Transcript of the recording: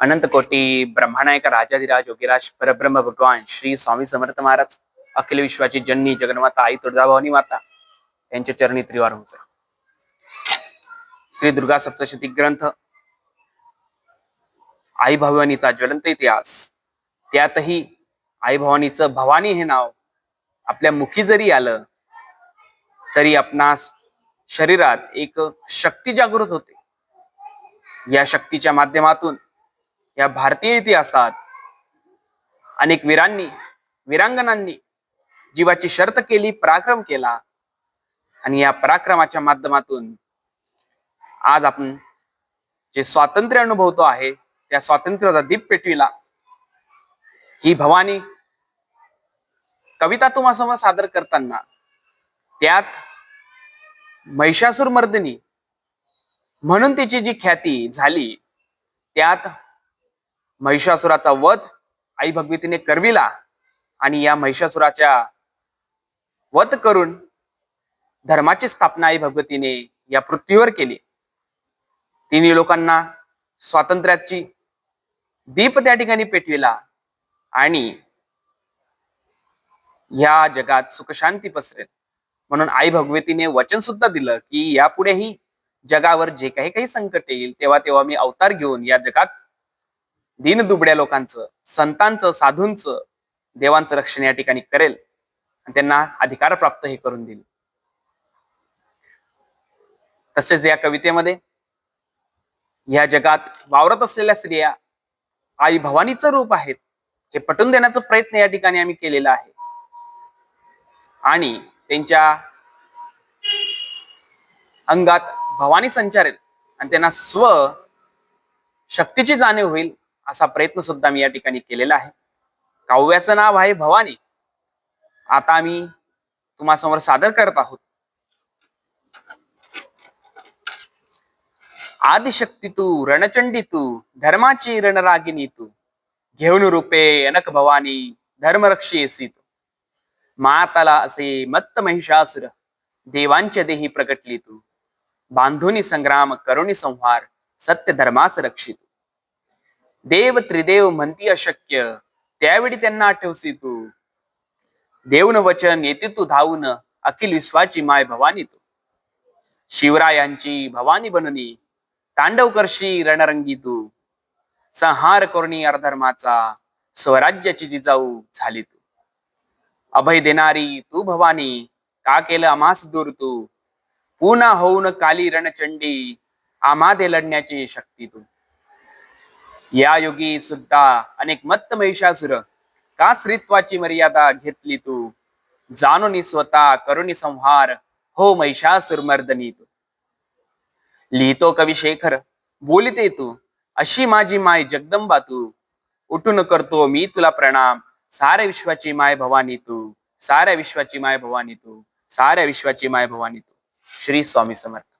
अनंत कोटी ब्रह्मानायक राजाधिराज योगीराज परब्रह्म भगवान श्री स्वामी समर्थ महाराज अखिल विश्वाची जननी जगन्माता आई तुळजाभवानी माता यांच्या चरणी त्रिवार होते श्री दुर्गा सप्तशती ग्रंथ आई भवानीचा ज्वलंत इतिहास त्यातही आई भवानीचं भवानी हे नाव आपल्या मुखी जरी आलं तरी आपणास शरीरात एक शक्ती जागृत होते. या शक्तीच्या माध्यमातून या भारतीय इतिहासात अनेक वीरांनी वीरांगणांनी जीवाची शर्त केली पराक्रम केला. आणि या पराक्रमाच्या माध्यमातून आज आपण जे स्वातंत्र्य अनुभवतो आहे त्या स्वातंत्र्याचा दीप पेटविला. ही भवानी कविता तुम्हासमोर सादर करताना त्यात महिषासूर मर्दिनी म्हणून तिची जी ख्याती झाली त्यात महिषासुराचा वध आई भगवतीने करविला आणि या महिषासुराच्या वध करून धर्माची स्थापना आई भगवतीने या पृथ्वीवर केली. तिन्ही लोकांना स्वातंत्र्याची दीप त्या ठिकाणी पेटविला आणि या जगात सुखशांती पसरेल. म्हणून आई भगवतीने वचन सुद्धा दिलं की यापुढेही जगावर जे काही काही संकट येईल तेव्हा तेव्हा मी अवतार घेऊन या जगात दीन दुबड्या लोकांचं संतांचं साधूंचं देवांचं रक्षण या ठिकाणी करेल. आणि त्यांना अधिकार प्राप्त हे करून देईल. तसेच या कवितेमध्ये या जगात वावरत असलेल्या स्त्रिया आई भवानीचं रूप आहेत हे पटवून देण्याचा प्रयत्न या ठिकाणी आम्ही केलेला आहे. आणि त्यांच्या अंगात भवानी संचारेल आणि त्यांना स्व शक्तीची जाणीव होईल असा प्रयत्न सुद्धा मी या ठिकाणी केलेला आहे. काव्याचं नाव आहे भवानी. आता आम्ही तुम्हासमोर सादर करत आहोत. आदिशक्ती तू रणचंडी तू धर्माची रणरागिनी तू. घेऊन रूपे अनक भवानी धर्मरक्षी येसी तू. माताला असे मत्त महिषासुर देवांच्या देही प्रकटली तू. बांधुनी संग्राम करुणी संहार सत्य धर्मास रक्षित देव त्रिदेव म्हणती अशक्य. त्यावेळी त्यांना आठवसी तू. देऊन वचन येते तू धावून अखिल विश्वाची माय भवानी तू. शिवरायांची भवानी बननी तांडव करशी रणरंगी तू. संहार करणी अर्धर्माचा स्वराज्याची जिजाऊ झाली तू. अभय देणारी तू भवानी का केलं आमास दूर तू? पुन्हा होऊन काली रणचंडी आमादे लढण्याची शक्ती तू. या योगी सुद्धा अनेक मत्त महिषासुर का स्त्रीत्वाची मर्यादा घेतली तू? जाणून स्वतः करुणी संहार हो महिषासुर मर्दनी तू. लिहितो कवी शेखर बोलिते तू अशी माझी माय जगदंबा तू. उठून करतो मी तुला प्रणाम साऱ्या विश्वाची माय भवानी तू साऱ्या विश्वाची माय भवानी तू साऱ्या विश्वाची माय भवानी तू. श्री स्वामी समर्थ.